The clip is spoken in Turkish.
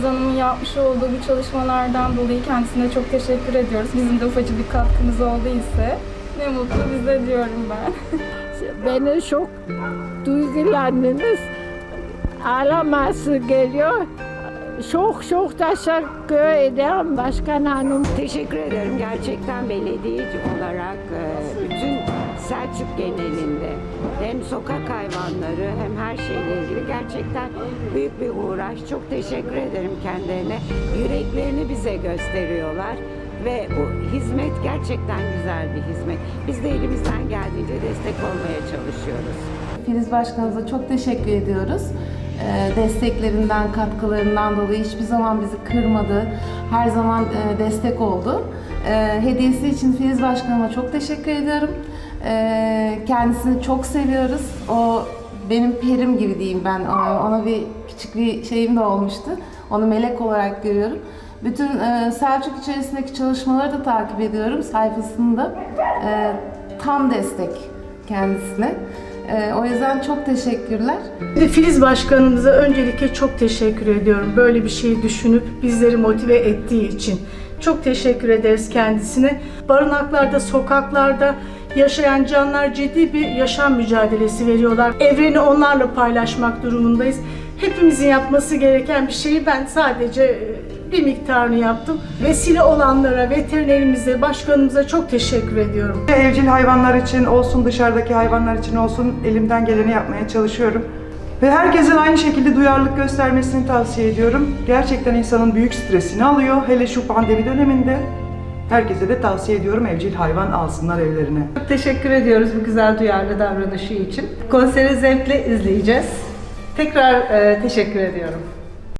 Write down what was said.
Filiz Hanım'ın yapmış olduğu bu çalışmalardan dolayı kendisine çok teşekkür ediyoruz. Bizim de ufacık bir katkımız olduysa ne mutlu bize diyorum ben. Beni çok duygulandınız. Ağlaması geliyor. Çok çok teşekkür ederim Başkan Hanım. Teşekkür ederim. Gerçekten belediyeci olarak e, bütün Selçuk genelinde hem sokak hayvanları hem her şeyle ilgili gerçekten büyük bir uğraş. Çok teşekkür ederim kendilerine. Yüreklerini bize gösteriyorlar ve bu hizmet gerçekten güzel bir hizmet. Biz de elimizden geldiğince destek olmaya çalışıyoruz. Filiz Başkanımıza çok teşekkür ediyoruz. Ee, Desteklerinden, katkılarından dolayı hiçbir zaman bizi kırmadı. Her zaman e, destek oldu. Ee, Hediyesi için Filiz Başkanıma çok teşekkür ediyorum. Ee, Kendisini çok seviyoruz. O benim perim gibi diyeyim ben. Ona bir küçük bir şeyim de olmuştu. Onu melek olarak görüyorum. Bütün e, Selçuk içerisindeki çalışmaları da takip ediyorum sayfasında. E, Tam destek kendisine. Ee, o yüzden çok teşekkürler. Filiz Başkanımıza öncelikle çok teşekkür ediyorum. Böyle bir şeyi düşünüp bizleri motive ettiği için. Çok teşekkür ederiz kendisine. Barınaklarda, sokaklarda yaşayan canlar ciddi bir yaşam mücadelesi veriyorlar. Evreni onlarla paylaşmak durumundayız. Hepimizin yapması gereken bir şeyi ben sadece e, bir miktarını yaptım. Vesile olanlara, veterinerimize, başkanımıza çok teşekkür ediyorum. Evcil hayvanlar için olsun, dışarıdaki hayvanlar için olsun elimden geleni yapmaya çalışıyorum. Ve herkesin aynı şekilde duyarlılık göstermesini tavsiye ediyorum. Gerçekten insanın büyük stresini alıyor. Hele şu pandemi döneminde. Herkese de tavsiye ediyorum evcil hayvan alsınlar evlerine. Çok teşekkür ediyoruz bu güzel duyarlı davranışı için. Konseri zevkle izleyeceğiz. Tekrar e, teşekkür ediyorum.